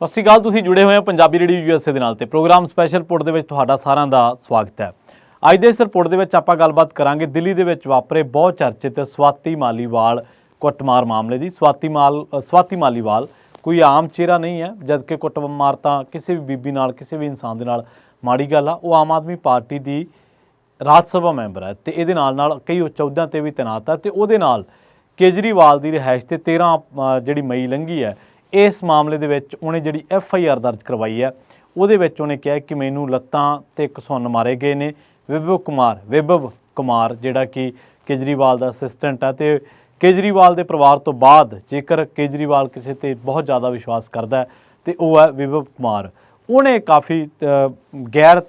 ਸਤਿ ਸ਼੍ਰੀ ਅਕਾਲ, ਤੁਸੀਂ ਜੁੜੇ ਹੋਏ ਹੋ ਪੰਜਾਬੀ ਰੇਡੀਓ ਯੂਐਸਏ ਦੇ ਨਾਲ ਤੇ ਪ੍ਰੋਗਰਾਮ ਸਪੈਸ਼ਲ ਰਿਪੋਰਟ ਦੇ ਵਿੱਚ ਤੁਹਾਡਾ ਸਾਰਿਆਂ ਦਾ ਸਵਾਗਤ ਹੈ। ਅੱਜ ਦੇ ਇਸ ਰਿਪੋਰਟ ਦੇ ਵਿੱਚ ਆਪਾਂ ਗੱਲਬਾਤ ਕਰਾਂਗੇ ਦਿੱਲੀ ਦੇ ਵਿੱਚ ਵਾਪਰੇ ਬਹੁਤ ਚਰਚਿਤ ਸਵਾਤੀ ਮਾਲੀਵਾਲ ਕੁੱਟਮਾਰ ਮਾਮਲੇ ਦੀ। ਸਵਾਤੀ ਮਾਲ ਸਵਾਤੀ ਮਾਲੀਵਾਲ ਕੋਈ ਆਮ ਚਿਹਰਾ ਨਹੀਂ ਹੈ, ਜਦਕਿ ਕੁੱਟਮਾਰ ਤਾਂ ਕਿਸੇ ਵੀ ਬੀਬੀ ਨਾਲ, ਕਿਸੇ ਵੀ ਇਨਸਾਨ ਦੇ ਨਾਲ ਮਾੜੀ ਗੱਲ ਆ। ਉਹ ਆਮ ਆਦਮੀ ਪਾਰਟੀ ਦੀ ਰਾਜ ਸਭਾ ਮੈਂਬਰ ਹੈ ਤੇ ਇਹਦੇ ਨਾਲ ਨਾਲ ਕਈ ਉਹ ਅਹੁਦਿਆਂ ਤੇ ਵੀ ਤੈਨਾਤ ਹੈ ਤੇ ਉਹਦੇ ਨਾਲ ਕੇਜਰੀਵਾਲ ਦੀ ਰਿਹਾਇਸ਼ ਤੇ 13 ਜਿਹੜੀ ਮਈ ਲੰਘੀ ਹੈ ਇਸ ਮਾਮਲੇ ਦੇ ਵਿੱਚ ਉਹਨੇ ਜਿਹੜੀ ਐਫ ਆਈ ਆਰ ਦਰਜ ਕਰਵਾਈ ਹੈ, ਉਹਦੇ ਵਿੱਚ ਉਹਨੇ ਕਿਹਾ ਕਿ ਮੈਨੂੰ ਲੱਤਾਂ ਤੇ ਕਸੁੰਨ ਮਾਰੇ ਗਏ ਨੇ। ਵਿਭਵ ਕੁਮਾਰ ਵਿਭਵ ਕੁਮਾਰ ਜਿਹੜਾ ਕਿ ਕੇਜਰੀਵਾਲ ਦਾ ਅਸਿਸਟੈਂਟ ਹੈ ਤੇ ਕੇਜਰੀਵਾਲ ਦੇ ਪਰਿਵਾਰ ਤੋਂ ਬਾਅਦ ਜੇਕਰ ਕੇਜਰੀਵਾਲ ਕਿਸੇ ਤੇ ਬਹੁਤ ਜ਼ਿਆਦਾ ਵਿਸ਼ਵਾਸ ਕਰਦਾ ਹੈ, ਤੇ ਉਹ ਹੈ ਵਿਭਵ ਕੁਮਾਰ। ਉਹਨੇ ਕਾਫੀ ਗੈਰ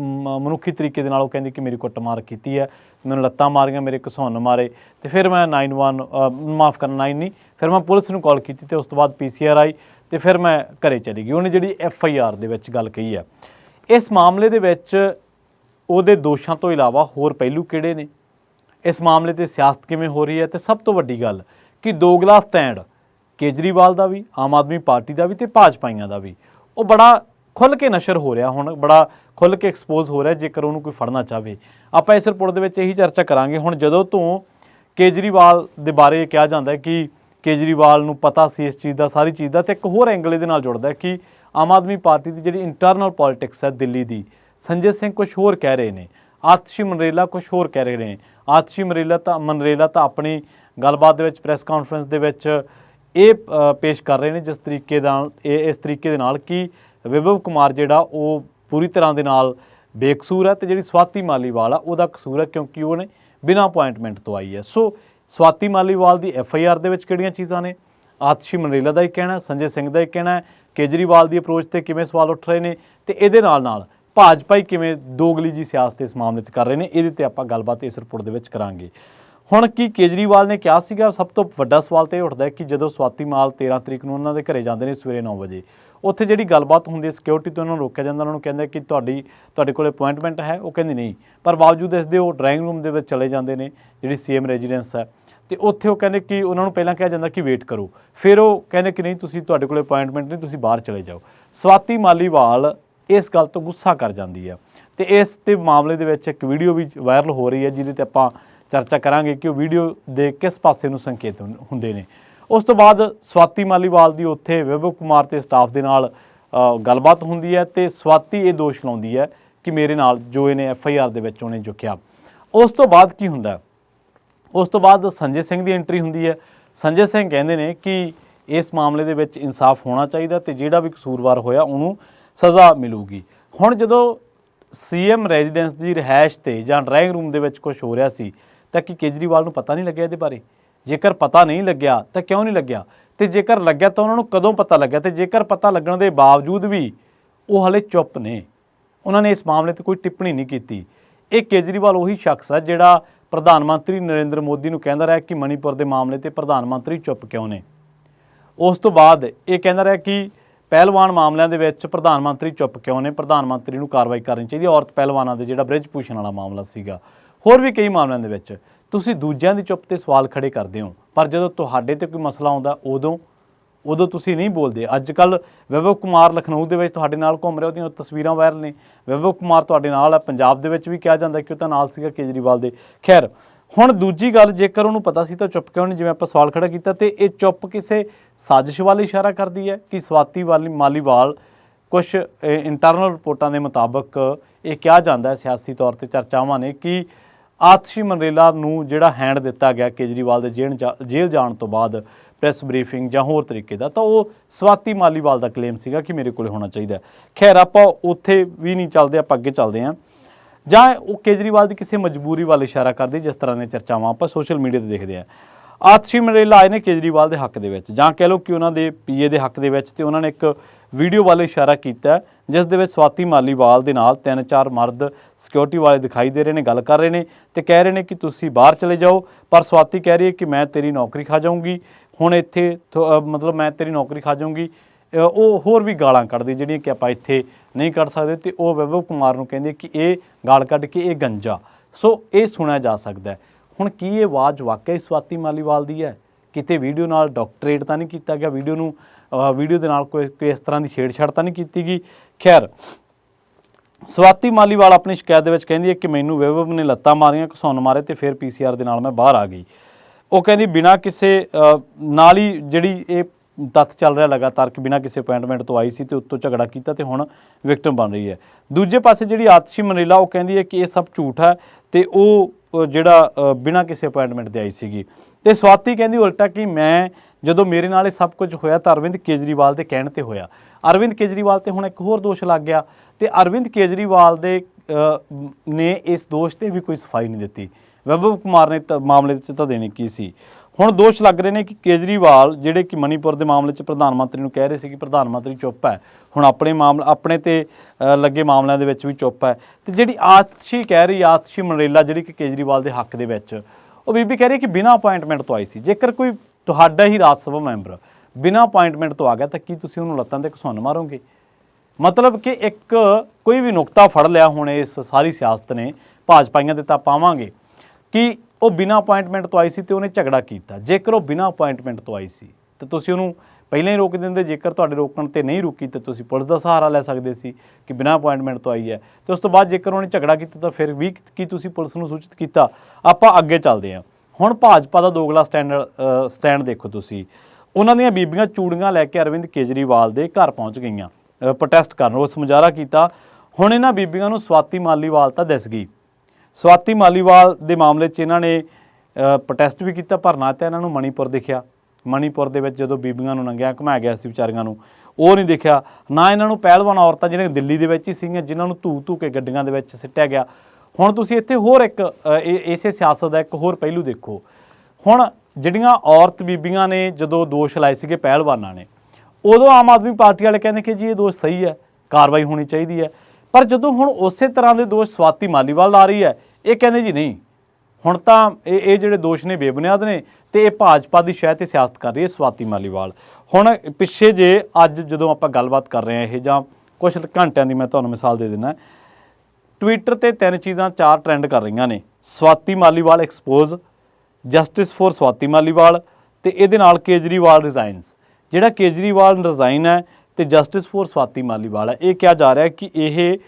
ਮਨੁੱਖੀ ਤਰੀਕੇ ਦੇ ਨਾਲ ਉਹ ਕਹਿੰਦੀ ਕਿ ਮੇਰੀ ਕੁੱਟਮਾਰ ਕੀਤੀ ਹੈ। ਮੈਨੂੰ ਲੱਤਾਂ ਮਾਰੀਆਂ ਮੇਰੇ ਘਸੌਣ ਮਾਰੇ ਤੇ ਫਿਰ ਮੈਂ 91 ਅ, ਮਾਫ ਕਰਨਾ 9 ਨਹੀਂ ਫਿਰ ਮੈਂ ਪੁਲਿਸ ਨੂੰ ਕਾਲ ਕੀਤੀ ਤੇ ਉਸ ਤੋਂ ਬਾਅਦ ਪੀਸੀਆਰ ਆਈ ਤੇ ਫਿਰ ਮੈਂ ਘਰੇ ਚਲੀ ਗਈ। ਉਹਨੇ ਜਿਹੜੀ ਐਫ ਆਈ ਆਰ ਦੇ ਵਿੱਚ ਗੱਲ ਕਹੀ ਹੈ। ਇਸ ਮਾਮਲੇ ਦੇ ਵਿੱਚ ਉਹਦੇ ਦੋਸ਼ਾਂ ਤੋਂ ਇਲਾਵਾ ਹੋਰ ਪਹਿਲੂ ਕਿਹੜੇ ਨੇ? ਇਸ ਮਾਮਲੇ ਤੇ ਸਿਆਸਤ ਕਿਵੇਂ ਹੋ ਰਹੀ ਹੈ? ਤੇ ਸਭ ਤੋਂ ਵੱਡੀ ਗੱਲ ਕਿ ਦੋਗਲਾ ਸਟੈਂਡ ਕੇਜਰੀਵਾਲ ਦਾ ਵੀ ਆਮ ਆਦਮੀ ਪਾਰਟੀ ਦਾ ਵੀ ਤੇ ਭਾਜਪਾਈਆਂ ਦਾ ਵੀ ਉਹ ਬੜਾ ਖੁੱਲ ਕੇ ਨਸ਼ਰ ਹੋ ਰਿਹਾ ਹੁਣ, ਬੜਾ ਖੁੱਲ ਕੇ ਐਕਸਪੋਜ਼ ਹੋ ਰਿਹਾ ਜੇਕਰ ਉਹਨੂੰ ਕੋਈ ਫੜਨਾ ਚਾਹਵੇ ਆਪਾਂ ਇਸ ਰਿਪੋਰਟ ਦੇ ਵਿੱਚ ਇਹੀ ਚਰਚਾ ਕਰਾਂਗੇ, ਹੁਣ ਜਦੋਂ ਤੋਂ ਕੇਜਰੀਵਾਲ ਦੇ ਬਾਰੇ ਕਿਹਾ ਜਾਂਦਾ ਹੈ ਕਿ ਕੇਜਰੀਵਾਲ ਨੂੰ ਪਤਾ ਸੀ ਇਸ ਚੀਜ਼ ਦਾ, ਸਾਰੀ ਚੀਜ਼ ਦਾ, ਤੇ ਇੱਕ ਹੋਰ ਐਂਗਲ ਇਹਦੇ ਨਾਲ ਜੁੜਦਾ ਹੈ ਕਿ ਆਮ ਆਦਮੀ ਪਾਰਟੀ ਦੀ ਜਿਹੜੀ ਇੰਟਰਨਲ ਪੋਲਿਟਿਕਸ ਹੈ ਦਿੱਲੀ ਦੀ, ਸੰਜੇ ਸਿੰਘ ਕੁਝ ਹੋਰ ਕਹਿ ਰਹੇ ਨੇ, ਆਤਸ਼ੀ ਮਨਰੇਲਾ ਕੁਝ ਹੋਰ ਕਹਿ ਰਹੇ ਨੇ। ਆਤਸ਼ੀ ਮਨਰੇਲਾ ਤਾਂ ਮਨਰੇਲਾ ਤਾਂ ਆਪਣੀ ਗੱਲਬਾਤ ਦੇ ਵਿੱਚ ਪ੍ਰੈਸ ਕਾਨਫਰੰਸ ਦੇ ਵਿੱਚ ਇਹ ਪੇਸ਼ ਕਰ ਰਹੇ ਨੇ ਜਿਸ ਤਰੀਕੇ ਨਾਲ, ਇਹ, ਇਸ ਤਰੀਕੇ ਦੇ ਨਾਲ ਕਿ ਵਿਭਵ ਕੁਮਾਰ ਜਿਹੜਾ ਉਹ ਪੂਰੀ ਤਰ੍ਹਾਂ ਦੇ ਨਾਲ ਬੇਕਸੂਰ ਹੈ ਤੇ ਜਿਹੜੀ ਸਵਾਤੀ ਮਾਲੀਵਾਲ ਆ, ਉਹਦਾ ਕਸੂਰ ਹੈ ਕਿਉਂਕਿ ਉਹਨੇ ਬਿਨਾਂ ਅਪਾਇੰਟਮੈਂਟ ਤੋਂ ਆਈ ਹੈ। ਸੋ ਸਵਾਤੀ ਮਾਲੀਵਾਲ ਦੀ ਐਫ ਆਈ ਆਰ ਦੇ ਵਿੱਚ ਕਿਹੜੀਆਂ ਚੀਜ਼ਾਂ ਨੇ? ਆਤਸ਼ੀ ਮਨਰੇਲਾ ਦਾ ਹੀ ਕਹਿਣਾ ਸੰਜੇ ਸਿੰਘ ਦਾ ਹੀ ਕਹਿਣਾ ਕੇਜਰੀਵਾਲ ਦੀ ਅਪਰੋਚ ਤੇ ਕਿਵੇਂ ਸਵਾਲ ਉੱਠ ਰਹੇ ਨੇ ਤੇ ਇਹਦੇ ਨਾਲ ਨਾਲ ਭਾਜਪਾ ਹੀ ਕਿਵੇਂ ਦੋਗਲੀ ਜੀ ਸਿਆਸਤ ਇਸ ਮਾਮਲੇ 'ਚ ਕਰ ਰਹੇ ਨੇ, ਇਹਦੇ ਤੇ ਆਪਾਂ ਗੱਲਬਾਤ ਇਸ ਰਿਪੋਰਟ ਦੇ ਵਿੱਚ ਕਰਾਂਗੇ। ਹੁਣ ਕੀ ਕੇਜਰੀਵਾਲ ਨੇ ਕਿਹਾ ਸੀਗਾ? ਸਭ ਤੋਂ ਵੱਡਾ ਸਵਾਲ ਤੇ ਇਹ ਉੱਠਦਾ ਹੈ ਕਿ ਜਦੋਂ ਸਵਾਤੀ ਮਾਲ 13 ਤਰੀਕ ਨੂੰ ਉਹਨਾਂ ਦੇ ਘਰੇ ਜਾਂਦੇ ਨੇ ਸਵੇਰੇ 9 ਵਜੇ ਉੱਥੇ ਜਿਹੜੀ ਗੱਲਬਾਤ ਹੁੰਦੀ ਹੈ ਸਿਕਿਉਰਿਟੀ ਤੋਂ ਉਹਨਾਂ ਨੂੰ ਰੋਕਿਆ ਜਾਂਦਾ, ਉਹਨਾਂ ਨੂੰ ਕਹਿੰਦਾ ਕਿ ਤੁਹਾਡੀ, ਤੁਹਾਡੇ ਕੋਲ ਅਪਾਇੰਟਮੈਂਟ ਹੈ, ਉਹ ਕਹਿੰਦੇ ਨਹੀਂ। ਪਰ ਬਾਵਜੂਦ ਇਸ ਦੇ ਉਹ ਡਰਾਇੰਗ ਰੂਮ ਦੇ ਵਿੱਚ ਚਲੇ ਜਾਂਦੇ ਨੇ, ਜਿਹੜੀ ਸੀਐਮ ਰੈਜ਼ੀਡੈਂਸ ਹੈ। ਤੇ ਉੱਥੇ ਉਹ ਕਹਿੰਦੇ ਕਿ ਉਹਨਾਂ ਨੂੰ ਪਹਿਲਾਂ ਕਿਹਾ ਜਾਂਦਾ ਕਿ ਵੇਟ ਕਰੋ। ਫਿਰ ਉਹ ਕਹਿੰਦੇ ਕਿ ਨਹੀਂ, ਤੁਸੀਂ ਤੁਹਾਡੇ ਕੋਲ ਅਪਾਇੰਟਮੈਂਟ ਨਹੀਂ, ਤੁਸੀਂ ਬਾਹਰ ਚਲੇ ਜਾਓ। ਸਵਾਤੀ ਮਾਲੀਵਾਲ ਇਸ ਗੱਲ ਤੋਂ ਗੁੱਸਾ ਕਰ ਜਾਂਦੀ ਹੈ। ਤੇ ਇਸ ਤੇ ਮਾਮਲੇ ਦੇ ਵਿੱਚ ਇੱਕ ਵੀਡੀਓ ਵੀ ਵਾਇਰਲ ਹੋ ਰਹੀ ਹੈ, ਜਿਹਦੇ ਤੇ ਆਪਾਂ ਚਰਚਾ ਕਰਾਂਗੇ ਕਿ ਉਹ ਵੀਡੀਓ ਦੇ ਕਿਸ ਪਾਸੇ ਨੂੰ ਸੰਕੇਤ ਹੁੰ- ਹੁੰਦੇ ਨੇ। ਉਸ ਤੋਂ ਬਾਅਦ ਸਵਾਤੀ ਮਾਲੀਵਾਲ ਦੀ ਉੱਥੇ ਵਿਭਵ ਕੁਮਾਰ ਤੇ ਸਟਾਫ ਦੇ ਨਾਲ ਗੱਲਬਾਤ ਹੁੰਦੀ ਹੈ ਤੇ ਸਵਾਤੀ ਇਹ ਦੋਸ਼ ਲਾਉਂਦੀ ਹੈ ਕਿ ਮੇਰੇ ਨਾਲ ਜੋ ਇਹਨੇ ਐਫ ਆਈ ਆਰ ਦੇ ਵਿੱਚ ਉਹਨੇ ਚੁੱਕਿਆ। ਉਸ ਤੋਂ ਬਾਅਦ ਕੀ ਹੁੰਦਾ ਉਸ ਤੋਂ ਬਾਅਦ ਸੰਜੇ ਸਿੰਘ ਦੀ ਐਂਟਰੀ ਹੁੰਦੀ ਹੈ। ਸੰਜੇ ਸਿੰਘ ਕਹਿੰਦੇ ਨੇ ਕਿ ਇਸ ਮਾਮਲੇ ਦੇ ਵਿੱਚ ਇਨਸਾਫ ਹੋਣਾ ਚਾਹੀਦਾ ਤੇ ਜਿਹੜਾ ਵੀ ਕਸੂਰਵਾਰ ਹੋਇਆ ਉਹਨੂੰ ਸਜ਼ਾ ਮਿਲੂਗੀ। ਹੁਣ ਜਦੋਂ ਸੀਐਮ ਰੈਜ਼ੀਡੈਂਸ ਦੀ ਰਿਹਾਇਸ਼ ਤੇ ਜਾਂ ਡਰਾਇੰਗ ਰੂਮ ਦੇ ਵਿੱਚ ਕੁਝ ਹੋ ਰਿਹਾ ਸੀ, ਤਾਂ ਕਿ ਕੇਜਰੀਵਾਲ ਨੂੰ ਪਤਾ ਨਹੀਂ ਲੱਗਿਆ ਇਹਦੇ ਬਾਰੇ? ਜੇਕਰ ਪਤਾ ਨਹੀਂ ਲੱਗਿਆ ਤਾਂ ਕਿਉਂ ਨਹੀਂ ਲੱਗਿਆ? ਤੇ ਜੇਕਰ ਲੱਗਿਆ ਤਾਂ ਉਹਨਾਂ ਨੂੰ ਕਦੋਂ ਪਤਾ ਲੱਗਿਆ? ਤੇ ਜੇਕਰ ਪਤਾ ਲੱਗਣ ਦੇ ਬਾਵਜੂਦ ਵੀ ਉਹ ਹਲੇ ਚੁੱਪ ਨੇ, ਉਹਨਾਂ ਨੇ ਇਸ ਮਾਮਲੇ ਤੇ ਕੋਈ ਟਿੱਪਣੀ ਨਹੀਂ ਕੀਤੀ। ਇਹ ਕੇਜਰੀਵਾਲ ਉਹੀ ਸ਼ਖਸ ਹੈ ਜਿਹੜਾ ਪ੍ਰਧਾਨ ਮੰਤਰੀ ਨਰਿੰਦਰ ਮੋਦੀ ਨੂੰ ਕਹਿੰਦਾ ਰਿਹਾ ਕਿ ਮਣੀਪੁਰ ਦੇ ਮਾਮਲੇ ਤੇ ਪ੍ਰਧਾਨ ਮੰਤਰੀ ਚੁੱਪ ਕਿਉਂ ਨੇ। ਉਸ ਤੋਂ ਬਾਅਦ ਇਹ ਕਹਿੰਦਾ ਰਿਹਾ ਕਿ ਪਹਿਲਵਾਨ ਮਾਮਲਿਆਂ ਦੇ ਵਿੱਚ ਪ੍ਰਧਾਨ ਮੰਤਰੀ ਚੁੱਪ ਕਿਉਂ ਨੇ, ਪ੍ਰਧਾਨ ਮੰਤਰੀ ਨੂੰ ਕਾਰਵਾਈ ਕਰਨੀ ਚਾਹੀਦੀ ਹੈ। ਔਰਤ ਪਹਿਲਵਾਨਾਂ ਦੇ ਜਿਹੜਾ ਬ੍ਰਿਜ ਪੂਸ਼ਨ ਵਾਲਾ ਮਾਮਲਾ ਸੀਗਾ। ਹੋਰ ਵੀ ਕਈ ਮਾਮਲਿਆਂ ਦੇ ਵਿੱਚ। ਤੁਸੀਂ ਦੂਜਿਆਂ ਦੀ ਚੁੱਪ ਤੇ ਸਵਾਲ ਖੜੇ ਕਰਦੇ ਹੋ, ਪਰ ਜਦੋਂ ਤੁਹਾਡੇ ਤੇ ਕੋਈ ਮਸਲਾ ਆਉਂਦਾ ਉਦੋਂ ਉਦੋਂ ਤੁਸੀਂ ਨਹੀਂ ਬੋਲਦੇ। ਅੱਜ ਕੱਲ ਵਿਭਵ ਕੁਮਾਰ ਲਖਨਊ ਦੇ ਵਿੱਚ ਤੁਹਾਡੇ ਨਾਲ ਘੁੰਮ ਰਿਹਾ ਉਹਦੀਆਂ ਤਸਵੀਰਾਂ ਵਾਇਰਲ ਨੇ। ਵਿਭਵ ਕੁਮਾਰ ਤੁਹਾਡੇ ਨਾਲ ਹੈ ਪੰਜਾਬ ਦੇ ਵਿੱਚ ਵੀ ਕਿਹਾ ਜਾਂਦਾ ਕਿ ਉਹ ਤਾਂ ਨਾਲ ਸੀਗਾ ਕੇਜਰੀਵਾਲ ਦੇ। ਖੈਰ, ਹੁਣ ਦੂਜੀ ਗੱਲ ਜੇਕਰ ਉਹਨੂੰ ਪਤਾ ਸੀ ਤਾਂ ਚੁੱਪ ਕਿਉਂ ਨਹੀਂ, ਜਿਵੇਂ ਆਪਾਂ ਸਵਾਲ ਖੜਾ ਕੀਤਾ ਤੇ ਇਹ ਚੁੱਪ ਕਿਸੇ ਸਾਜ਼ਿਸ਼ ਵੱਲ ਇਸ਼ਾਰਾ ਕਰਦੀ ਹੈ ਕਿ ਸਵਾਤੀ ਵਾਲੀ ਮਾਲੀਵਾਲ ਕੁਝ ਇੰਟਰਨਲ ਰਿਪੋਰਟਾਂ ਦੇ ਮੁਤਾਬਕ ਇਹ ਕਿਹਾ ਜਾਂਦਾ ਹੈ, ਸਿਆਸੀ ਤੌਰ ਤੇ ਚਰਚਾਵਾਂ ਨੇ ਕਿ ਆਤਸ਼ੀ ਮਨਰੇਲਾ ਨੂੰ ਜਿਹੜਾ ਹੈਂਡ ਦਿੱਤਾ ਗਿਆ ਕੇਜਰੀਵਾਲ ਦੇ ਜੇਲ੍ਹ ਜਾ- ਜੇਲ੍ਹ ਜਾਣ ਤੋਂ ਬਾਅਦ ਪ੍ਰੈਸ ਬਰੀਫਿੰਗ ਜਾਂ ਹੋਰ ਤਰੀਕੇ ਦਾ, ਤਾਂ ਉਹ ਸਵਾਤੀ ਮਾਲੀਵਾਲ ਦਾ ਕਲੇਮ ਸੀਗਾ ਕਿ ਮੇਰੇ ਕੋਲੇ ਹੋਣਾ ਚਾਹੀਦਾ ਖੈਰ, ਆਪਾਂ ਉੱਥੇ ਵੀ ਨਹੀਂ ਚੱਲਦੇ, ਆਪਾਂ ਅੱਗੇ ਚੱਲਦੇ ਹਾਂ। ਜਾਂ ਉਹ ਕੇਜਰੀਵਾਲ ਦੀ ਕਿਸੇ ਮਜਬੂਰੀ ਵੱਲ ਇਸ਼ਾਰਾ ਕਰਦੀ, ਜਿਸ ਤਰ੍ਹਾਂ ਦੀਆਂ ਚਰਚਾਵਾਂ ਆਪਾਂ ਸੋਸ਼ਲ ਮੀਡੀਆ ਤੇ ਦੇਖਦੇ ਹਾਂ। ਆਤਸ਼ੀ ਮਨਰੇਲਾ ਆਏ ਨੇ ਕੇਜਰੀਵਾਲ ਦੇ ਹੱਕ ਦੇ ਵਿੱਚ, ਜਾਂ ਕਹਿ ਲਓ ਕਿ ਉਹਨਾਂ ਦੇ ਪੀਏ ਦੇ ਹੱਕ ਦੇ ਵਿੱਚ, ਤੇ ਉਹਨਾਂ ਨੇ ਇੱਕ ਵੀਡੀਓ ਵੱਲ ਇਸ਼ਾਰਾ ਕੀਤਾ ਜਿਸ ਦੇ ਵਿੱਚ ਸਵਾਤੀ ਮਾਲੀਵਾਲ ਦੇ ਨਾਲ ਤਿੰਨ ਚਾਰ ਮਰਦ ਸਿਕਿਉਰਿਟੀ ਵਾਲੇ ਦਿਖਾਈ ਦੇ ਰਹੇ ਨੇ, ਗੱਲ ਕਰ ਰਹੇ ਨੇ ਤੇ ਕਹਿ ਰਹੇ ਨੇ ਕਿ ਤੁਸੀਂ ਬਾਹਰ ਚਲੇ ਜਾਓ, ਪਰ ਸਵਾਤੀ ਕਹਿ ਰਹੀ ਹੈ ਕਿ ਮੈਂ ਤੇਰੀ ਨੌਕਰੀ ਖਾ ਜਾਊਂਗੀ। ਹੁਣ ਇੱਥੇ ਥੋ- ਮਤਲਬ ਮੈਂ ਤੇਰੀ ਨੌਕਰੀ ਖਾ ਜਾਊਂਗੀ। ਉਹ ਹੋਰ ਵੀ ਗਾਲਾਂ ਕੱਢਦੀ, ਜਿਹੜੀਆਂ ਕਿ ਆਪਾਂ ਇੱਥੇ ਨਹੀਂ ਕੱਢ ਸਕਦੇ ਤੇ ਉਹ ਵੈਭਵ ਕੁਮਾਰ ਨੂੰ ਕਹਿੰਦੇ ਕਿ ਇਹ ਗਾਲ ਕੱਢ ਕੇ ਇਹ ਗੰਜਾ। ਸੋ ਇਹ ਸੁਣਿਆ ਜਾ ਸਕਦਾ ਹੁਣ ਕੀ ਇਹ ਆਵਾਜ਼ ਵਾਕਈ ਸਵਾਤੀ ਮਾਲੀਵਾਲ ਦੀ ਹੈ? ਕਿਤੇ ਵੀਡੀਓ ਨਾਲ ਡਾਕਟਰੇਟ ਤਾਂ ਨਹੀਂ ਕੀਤਾ ਗਿਆ? ਵੀਡੀਓ ਨੂੰ ਵੀਡੀਓ ਦੇ ਨਾਲ ਕੋਈ ਇਸ ਤਰ੍ਹਾਂ ਦੀ ਛੇੜਛਾੜ ਤਾਂ ਨਹੀਂ ਕੀਤੀ ਗਈ। ਖੈਰ, ਸਵਾਤੀ ਮਾਲੀਵਾਲ ਆਪਣੀ ਸ਼ਿਕਾਇਤ ਦੇ ਵਿੱਚ ਕਹਿੰਦੀ ਹੈ ਕਿ ਮੈਨੂੰ ਵਿਭਵ ਨੇ ਲੱਤਾਂ ਮਾਰੀਆਂ ਘਸੁੰਨ ਮਾਰੇ ਤੇ ਫਿਰ ਪੀਸੀਆਰ ਦੇ ਨਾਲ ਮੈਂ ਬਾਹਰ ਆ ਗਈ। ਉਹ ਕਹਿੰਦੀ, ਬਿਨਾਂ ਕਿਸੇ ਨਾਲ ਹੀ ਜਿਹੜੀ ਇਹ ਤੱਥ ਚੱਲ ਰਿਹਾ ਲਗਾਤਾਰ ਕਿ ਬਿਨਾਂ ਕਿਸੇ ਅਪਾਇੰਟਮੈਂਟ ਤੋਂ ਆਈ ਸੀ ਤੇ ਉੱਤੋਂ ਝਗੜਾ ਕੀਤਾ ਤੇ ਹੁਣ ਵਿਕਟਮ ਬਣ ਰਹੀ ਹੈ। ਦੂਜੇ ਪਾਸੇ ਜਿਹੜੀ ਆਤਸ਼ੀ ਮਨੇਲਾ, ਉਹ ਕਹਿੰਦੀ ਹੈ ਕਿ ਇਹ ਸਭ ਝੂਠ ਹੈ ਤੇ ਉਹ ਜਿਹੜਾ ਬਿਨਾਂ ਕਿਸੇ ਅਪਾਇੰਟਮੈਂਟ ਦੇ ਆਈ ਸੀਗੀ। ਤੇ ਸਵਾਤੀ ਕਹਿੰਦੀ ਉਲਟਾ ਕਿ ਮੈਂ ਜਦੋਂ ਮੇਰੇ ਨਾਲ ਇਹ ਸਭ ਕੁਝ ਹੋਇਆ ਤਾਂ ਅਰਵਿੰਦ ਕੇਜਰੀਵਾਲ ਦੇ ਕਹਿਣ ਤੇ ਹੋਇਆ। ਅਰਵਿੰਦ ਕੇਜਰੀਵਾਲ ਤੇ ਹੁਣ ਇੱਕ ਹੋਰ ਦੋਸ਼ ਲੱਗ ਗਿਆ ਤੇ ਅਰਵਿੰਦ ਕੇਜਰੀਵਾਲ ਦੇ ਨੇ ਇਸ ਦੋਸ਼ ਤੇ ਵੀ ਕੋਈ ਸਫ਼ਾਈ ਨਹੀਂ ਦਿੱਤੀ। ਵੈਭਵ ਕੁਮਾਰ ਨੇ ਤਾਂ ਮਾਮਲੇ 'ਚ ਤਾਂ ਦੇਣੀ ਕੀ ਸੀ? ਹੁਣ ਦੋਸ਼ ਲੱਗ ਰਹੇ ਨੇ ਕਿ ਕੇਜਰੀਵਾਲ, ਜਿਹੜੇ ਕਿ ਮਨੀਪੁਰ ਦੇ ਮਾਮਲੇ 'ਚ ਪ੍ਰਧਾਨ ਮੰਤਰੀ ਨੂੰ ਕਹਿ ਰਹੇ ਸੀ ਕਿ ਪ੍ਰਧਾਨ ਮੰਤਰੀ ਚੁੱਪ ਹੈ, ਹੁਣ ਆਪਣੇ ਮਾਮਲੇ, ਆਪਣੇ ਤੇ ਲੱਗੇ ਮਾਮਲਿਆਂ ਦੇ ਵਿੱਚ ਵੀ ਚੁੱਪ ਹੈ। ਤੇ ਜਿਹੜੀ ਆਤਸ਼ੀ ਕਹਿ ਰਹੀ, ਆਤਸ਼ੀ ਮਨਰੇਲਾ ਜਿਹੜੀ ਕਿ ਕੇਜਰੀਵਾਲ ਦੇ ਹੱਕ ਦੇ ਵਿੱਚ, ਉਹ ਬੀਬੀ ਕਹਿ ਰਹੀ ਹੈ ਕਿ ਬਿਨਾਂ ਅਪਾਇੰਟਮੈਂਟ ਤੋਂ ਆਈ ਸੀ। ਜੇਕਰ ਕੋਈ ਤੁਹਾਡਾ ਹੀ ਰਾਜ ਸਭਾ ਮੈਂਬਰ ਬਿਨਾਂ ਅਪਾਇੰਟਮੈਂਟ ਤੋਂ ਆ ਗਿਆ, ਤਾਂ ਕੀ ਤੁਸੀਂ ਉਹਨੂੰ ਲੱਤਾਂ ਤੇ ਘਸੁੰਨ ਮਾਰੋਗੇ? ਮਤਲਬ ਕਿ ਇੱਕ ਕੋਈ ਵੀ ਨੁਕਤਾ ਫੜ ਲਿਆ ਹੁਣ ਇਸ ਸਾਰੀ ਸਿਆਸਤ ਨੇ, ਭਾਜਪਾਈਆਂ ਦੇ ਤਾਂ ਪਾਵਾਂਗੇ। ਕਿ ਉਹ ਬਿਨਾਂ ਅਪਾਇੰਟਮੈਂਟ ਤੋਂ ਆਈ ਸੀ ਤੇ ਉਹਨੇ ਝਗੜਾ ਕੀਤਾ। ਜੇਕਰ ਉਹ ਬਿਨਾਂ ਅਪਾਇੰਟਮੈਂਟ ਤੋਂ ਆਈ ਸੀ, ਤੇ ਤੁਸੀਂ ਉਹਨੂੰ ਪਹਿਲਾਂ ਹੀ ਰੋਕ ਦਿੰਦੇ, ਜੇਕਰ ਤੁਹਾਡੇ ਰੋਕਣ ਤੇ ਨਹੀਂ ਰੁਕੀ, ਤੇ ਤੁਸੀਂ ਪੁਲਿਸ ਦਾ ਸਹਾਰਾ ਲੈ ਸਕਦੇ ਸੀ ਕਿ ਬਿਨਾਂ ਅਪਾਇੰਟਮੈਂਟ ਤੋਂ ਆਈ ਹੈ। ਤੇ ਉਸ ਤੋਂ ਬਾਅਦ ਜੇਕਰ ਉਹਨੇ ਝਗੜਾ ਕੀਤਾ, ਤਾਂ ਫਿਰ ਵੀ ਕੀ ਤੁਸੀਂ ਪੁਲਿਸ ਨੂੰ ਸੂਚਿਤ ਕੀਤਾ? ਆਪਾਂ ਅੱਗੇ ਚੱਲਦੇ ਹਾਂ। ਹੁਣ ਭਾਜਪਾ ਦਾ ਦੋਗਲਾ ਸਟੈਂਡ ਸਟੈਂਡ ਦੇਖੋ ਤੁਸੀਂ। ਉਹਨਾਂ ਦੀਆਂ ਬੀਬੀਆਂ ਚੂੜੀਆਂ ਲੈ ਕੇ ਅਰਵਿੰਦ ਕੇਜਰੀਵਾਲ ਦੇ ਘਰ ਪਹੁੰਚ ਗਈਆਂ ਪ੍ਰੋਟੈਸਟ ਕਰਨ। ਉਸ ਮੁਜ਼ਾਹਰਾ ਕੀਤਾ। ਹੁਣ ਇਹਨਾਂ ਬੀਬੀਆਂ ਨੂੰ ਸਵਾਤੀ ਮਾਲੀਵਾਲ ਤਾਂ ਦਿਸ ਗਈ। ਸਵਾਤੀ ਮਾਲੀਵਾਲ ਦੇ ਮਾਮਲੇ 'ਚ ਇਹਨਾਂ ਨੇ ਪ੍ਰੋਟੈਸਟ ਵੀ ਕੀਤਾ, ਭਰਨਾ ਤਾਂ ਇਹਨਾਂ ਨੂੰ ਮਣੀਪੁਰ ਦੇਖਿਆ। ਮਣੀਪੁਰ ਦੇ ਵਿੱਚ ਜਦੋਂ ਬੀਬੀਆਂ ਨੂੰ ਨੰਗਿਆ, ਘੁਮਾਇਆ ਗਿਆ ਸੀ ਵਿਚਾਰੀਆਂ ਨੂੰ, ਉਹ ਨਹੀਂ ਦੇਖਿਆ। ਨਾ ਇਹਨਾਂ ਨੂੰ ਪਹਿਲਵਾਨ ਔਰਤਾਂ ਜਿਹੜੀਆਂ ਦਿੱਲੀ ਦੇ ਵਿੱਚ ਹੀ ਸੀਗੀਆਂ, ਜਿਨ੍ਹਾਂ ਨੂੰ ਧੂ ਧੂ ਕੇ ਗੱਡੀਆਂ ਦੇ ਵਿੱਚ ਸਿੱਟਿਆ ਗਿਆ। ਹੁਣ ਤੁਸੀਂ ਇੱਥੇ ਹੋਰ ਇੱਕ ਇਹ- ਇਸੇ ਸਿਆਸਤ ਦਾ ਇੱਕ ਹੋਰ ਪਹਿਲੂ ਦੇਖੋ। ਹੁਣ ਜਿਹੜੀਆਂ ਔਰਤ ਬੀਬੀਆਂ ਨੇ ਜਦੋਂ ਦੋਸ਼ ਲਾਏ ਸੀਗੇ ਪਹਿਲਵਾਨਾਂ ਨੇ, ਉਦੋਂ ਆਮ ਆਦਮੀ ਪਾਰਟੀ ਵਾਲੇ ਕਹਿੰਦੇ ਕਿ ਜੀ ਇਹ ਦੋਸ਼ ਸਹੀ ਹੈ, ਕਾਰਵਾਈ ਹੋਣੀ ਚਾਹੀਦੀ ਹੈ। ਪਰ ਜਦੋਂ ਹੁਣ ਉਸੇ ਤਰ੍ਹਾਂ ਦੇ ਦੋਸ਼ ਸਵਾਤੀ ਮਾਲੀਵਾਲ ਲਾ ਰਹੀ ਹੈ, ਇਹ ਕਹਿੰਦੇ ਜੀ ਨਹੀਂ। ਹੁਣ ਤਾਂ ਇਹ ਇਹ ਜਿਹੜੇ ਦੋਸ਼ ਨੇ ਬੇਬੁਨਿਆਦ ਨੇ ਤੇ ਇਹ ਭਾਜਪਾ ਦੀ ਸ਼ਹਿ ਤੇ ਸਿਆਸਤ ਕਰ ਰਹੀ ਹੈ ਸਵਾਤੀ ਮਾਲੀਵਾਲ। ਹੁਣ ਪਿੱਛੇ ਜੇ ਅੱਜ ਜਦੋਂ ਆਪਾਂ ਗੱਲਬਾਤ ਕਰ ਰਹੇ ਹਾਂ ਇਹ ਜਾਂ ਕੁਝ ਘੰਟਿਆਂ ਦੀ ਮੈਂ ਤੁਹਾਨੂੰ ਮਿਸਾਲ ਦੇ ਦਿੰਦਾ ਟਵਿੱਟਰ ਤੇ ਤਿੰਨ ਚੀਜ਼ਾਂ, ਚਾਰ ਟ੍ਰੈਂਡ ਕਰ ਰਹੀਆਂ ਨੇ। Swati Maliwal expose justice for Swati Maliwal ਤੇ ਇਹਦੇ ਨਾਲ ਕੇਜਰੀਵਾਲ ਰਿਜ਼ਾਈਨਸ ਜਿਹੜਾ ਕੇਜਰੀਵਾਲ ਰਿਜ਼ਾਈਨ ਹੈ ਤੇ ਜਸਟਿਸ ਫੋਰ ਸਵਾਤੀ ਮਾਲੀਵਾਲ ਹੈ। ਇਹ ਕਿਹਾ ਜਾ ਰਿਹਾ ਕਿ ਇਹ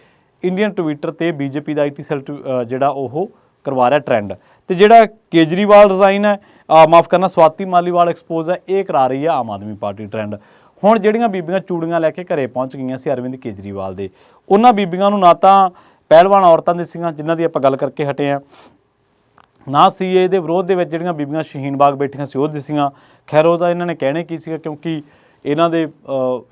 ਇੰਡੀਅਨ ਟਵਿੱਟਰ ਤੇ ਬੀਜੇਪੀ ਦਾ ਆਈਟੀ ਸੈੱਲ ਜਿਹੜਾ ਉਹ ਕਰਵਾ ਰਿਹਾ ਟ੍ਰੈਂਡ ਤੇ ਜਿਹੜਾ ਕੇਜਰੀਵਾਲ ਰਿਜ਼ਾਈਨ ਹੈ ਮਾਫ ਕਰਨਾ, ਸਵਾਤੀ ਮਾਲੀਵਾਲ ਐਕਸਪੋਜ਼ ਹੈ, ਇਹ ਕਰਾ ਰਹੀ ਹੈ ਆਮ ਆਦਮੀ ਪਾਰਟੀ ਟ੍ਰੈਂਡ ਹੁਣ ਜਿਹੜੀਆਂ ਬੀਬੀਆਂ ਚੂੜੀਆਂ ਲੈ ਕੇ ਘਰੇ ਪਹੁੰਚ ਗਈਆਂ ਸੀ ਅਰਵਿੰਦ ਕੇਜਰੀਵਾਲ ਦੇ, ਉਹਨਾਂ ਬੀਬੀਆਂ ਨੂੰ ਨਾ ਤਾਂ ਪਹਿਲਵਾਨ ਔਰਤਾਂ ਦੇ ਸੀਗੀਆਂ ਜਿਨ੍ਹਾਂ ਦੀ ਆਪਾਂ ਗੱਲ ਕਰਕੇ ਹਟੇ ਆ ਨਾ ਸੀਏ ਦੇ ਵਿਰੋਧ ਦੇ ਵਿੱਚ ਜਿਹੜੀਆਂ ਬੀਬੀਆਂ ਸ਼ਹੀਨ ਬਾਗ ਬੈਠੀਆਂ ਸੀ, ਉਹ ਦਿਸੀਆਂ ਖੈਰ, ਉਹਦਾ ਇਹਨਾਂ ਨੇ ਕਹਿਣੇ ਕੀ ਸੀਗਾ, ਕਿਉਂਕਿ ਇਹਨਾਂ ਦੇ